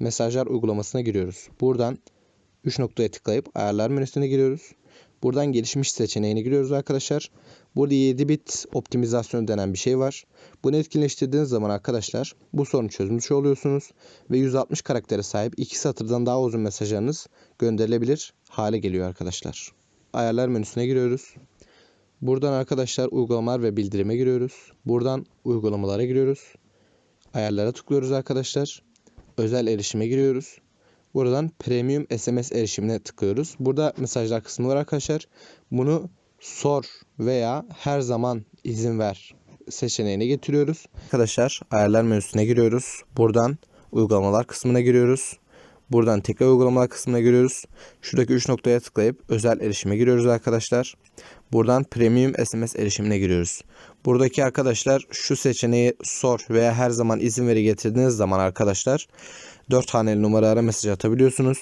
Mesajlar uygulamasına giriyoruz. Buradan 3 noktaya tıklayıp ayarlar menüsüne giriyoruz. Buradan gelişmiş seçeneğine giriyoruz arkadaşlar. Burada 7 bit optimizasyon denen bir şey var. Bunu etkinleştirdiğiniz zaman arkadaşlar bu sorunu çözmüş oluyorsunuz. Ve 160 karaktere sahip 2 satırdan daha uzun mesajlarınız gönderilebilir hale geliyor arkadaşlar. Ayarlar menüsüne giriyoruz. Buradan arkadaşlar uygulamalar ve bildirime giriyoruz. Buradan uygulamalara giriyoruz. Ayarlara tıklıyoruz arkadaşlar. Özel erişime giriyoruz. Buradan premium SMS erişimine tıklıyoruz. Burada mesajlar kısmı var arkadaşlar. Bunu sor veya her zaman izin ver seçeneğine getiriyoruz. Arkadaşlar ayarlar menüsüne giriyoruz. Buradan uygulamalar kısmına giriyoruz. Buradan tekrar uygulamalar kısmına giriyoruz. Şuradaki 3 noktaya tıklayıp özel erişime giriyoruz arkadaşlar. Buradan premium SMS erişimine giriyoruz. Buradaki arkadaşlar şu seçeneği sor veya her zaman izin veri getirdiğiniz zaman arkadaşlar 4 haneli numara ara mesaj atabiliyorsunuz.